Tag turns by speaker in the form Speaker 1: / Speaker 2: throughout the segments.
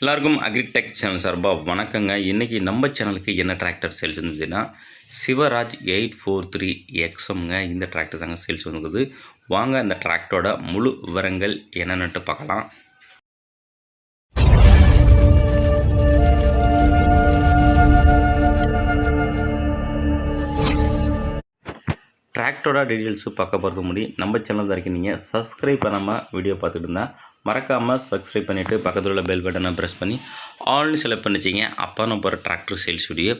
Speaker 1: எல்லாருக்கும் agritech channel சார்பாக வணக்கங்க. இன்றைக்கி நம்ம சேனலுக்கு என்ன டிராக்டர் சேல்ஸ் இருந்ததுன்னா சிவராஜ் எயிட் ஃபோர் த்ரீ எக்ஸம்ங்க இந்த டிராக்டர் தாங்க சேல்ஸ் வந்துருக்குது. வாங்க இந்த டிராக்டரோட முழு விவரங்கள் என்னென்னட்டு பார்க்கலாம். டிராக்டரோட டீட்டெயில்ஸு பார்க்க போகிறது முடி நம்ம சேனல் தான் நீங்கள் சப்ஸ்கிரைப் பண்ணாமல் வீடியோ பார்த்துட்டு இருந்தால் மறக்காமல் சப்ஸ்கிரைப் பண்ணிவிட்டு பக்கத்தில் உள்ள பெல் பட்டனை ப்ரெஸ் பண்ணி ஆல்னு செலக்ட் பண்ணிச்சிங்க. அப்போ நான் போகிற டிராக்டர் சேல்ஸ் வீடியோ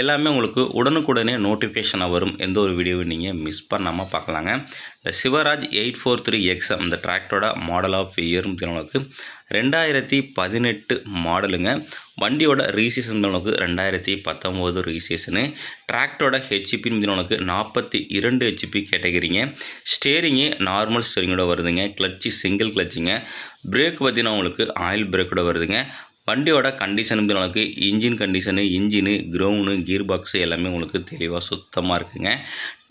Speaker 1: எல்லாமே உங்களுக்கு உடனுக்குடனே நோட்டிஃபிகேஷனாக வரும். எந்த ஒரு வீடியோவும் நீங்கள் மிஸ் பண்ணாமல் பார்க்கலாங்க. இந்த Swaraj eight four three X அந்த டிராக்டரோட மாடல் ஆஃப் இயர்னு உங்களுக்கு ரெண்டாயிரத்தி பதினெட்டு மாடலுங்க வண்டியோட ரீசீசன் உனக்கு ரெண்டாயிரத்தி பத்தொம்போது ரீசீசனு டிராக்டரோட ஹெச்பின்னு உங்களுக்கு நாற்பத்தி இரண்டு ஹெச்பி கேட்டகிரிங்க. ஸ்டேரிங்கு நார்மல் ஸ்டேரிங்கோட வருதுங்க. கிளச்சு சிங்கிள் கிளச்சுங்க பிரேக் பார்த்தீங்கன்னா உங்களுக்கு ஆயில் பிரேக்கோட வருதுங்க. வண்டியோட கண்டிஷன் உங்களுக்கு engine condition engine crown gear box எல்லாமே உங்களுக்கு தெளிவாக சுத்தமாக இருக்குங்க.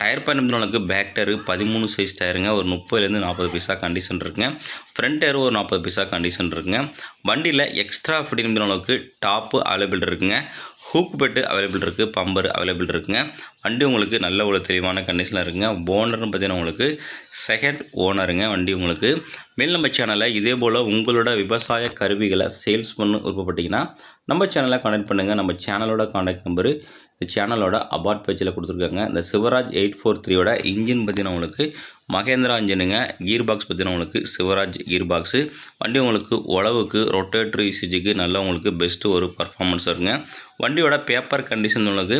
Speaker 1: டயர் பேன் உங்களுக்கு பேக் டயரு பதிமூணு சைஸ் டயருங்க ஒரு முப்பதுலேருந்து நாற்பது பைசா கண்டிஷன் இருக்குங்க. ஃப்ரண்ட் டயர் ஒரு நாற்பது பைசா கண்டிஷன் இருக்குங்க. வண்டியில் எக்ஸ்ட்ரா ஃபிட்டிங் அளவுக்கு டாப்பு அவைலபிள் இருக்குங்க. ஹூக் பெட்டு அவைலபிள் இருக்குது பம்பர் அவைலபிள் இருக்குங்க. வண்டி உங்களுக்கு நல்ல ஒரு தெளிவான கண்டிஷனில் இருக்குங்க. ஓனர்னு பார்த்தீங்கன்னா உங்களுக்கு செகண்ட் ஓனருங்க வண்டி உங்களுக்கு மேல் நம்ம சேனலில் இதே போல் உங்களோட விவசாய கருவிகளை சேல்ஸ் பண்ண விருப்பப்பட்டீங்கன்னா நம்ம சேனலை கான்டாக்ட் பண்ணுங்கள் நம்ம சேனலோட காண்டாக்ட் நம்பரு இந்த சேனலோட அபார்ட் பேஜில் கொடுத்துருக்காங்க. இந்த சிவராஜ் எயிட் ஃபோர் த்ரீயோட இன்ஜின் பற்றின உங்களுக்கு மகேந்திரா இன்ஜினுங்க கீர் பாக்ஸ் பற்றின உங்களுக்கு சிவராஜ் கீர் பாக்ஸு வண்டி உங்களுக்கு உழவுக்கு ரொட்டேட்ரு இசிஜிக்கு நல்லா உங்களுக்கு பெஸ்ட்டு ஒரு பர்ஃபார்மன்ஸ் வருங்க வண்டியோட பேப்பர் கண்டிஷன் உங்களுக்கு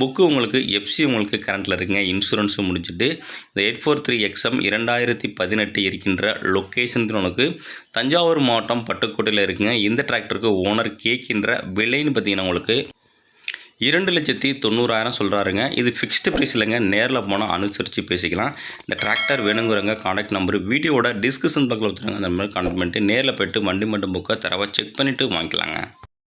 Speaker 1: புக்கு உங்களுக்கு எஃப்சி உங்களுக்கு கரண்ட்டில் இருக்குங்க. இன்சூரன்ஸும் முடிச்சுட்டு இந்த எயிட் ஃபோர் த்ரீ எக்ஸ்எம் இரண்டாயிரத்தி பதினெட்டு இருக்கின்ற லொக்கேஷன் உங்களுக்கு தஞ்சாவூர் மாவட்டம் பட்டுக்கோட்டையில் இருக்குங்க. இந்த டிராக்டருக்கு ஓனர் கேட்கின்ற விலைன்னு பார்த்தீங்கன்னா உங்களுக்கு இரண்டு லட்சத்தி தொண்ணூறாயிரம் சொல்கிறாருங்க இது ஃபிக்ஸ்டு ப்ரைஸ் இல்லைங்க. நேரில் போனால் அனுசரித்து பேசிக்கலாம். இந்த டிராக்டர் வேணுங்கிறவங்க காண்டாக்ட் நம்பர் வீடியோட டிஸ்கிரிப்ஷன் பக்கத்தில் கொடுத்துருங்க. அந்த மாதிரி கான்டாக்ட் பண்ணிட்டு நேரில் போய்ட்டு வண்டி மட்டும் புக்கை தரவாக செக் பண்ணிவிட்டு வாங்கிக்கலாங்க.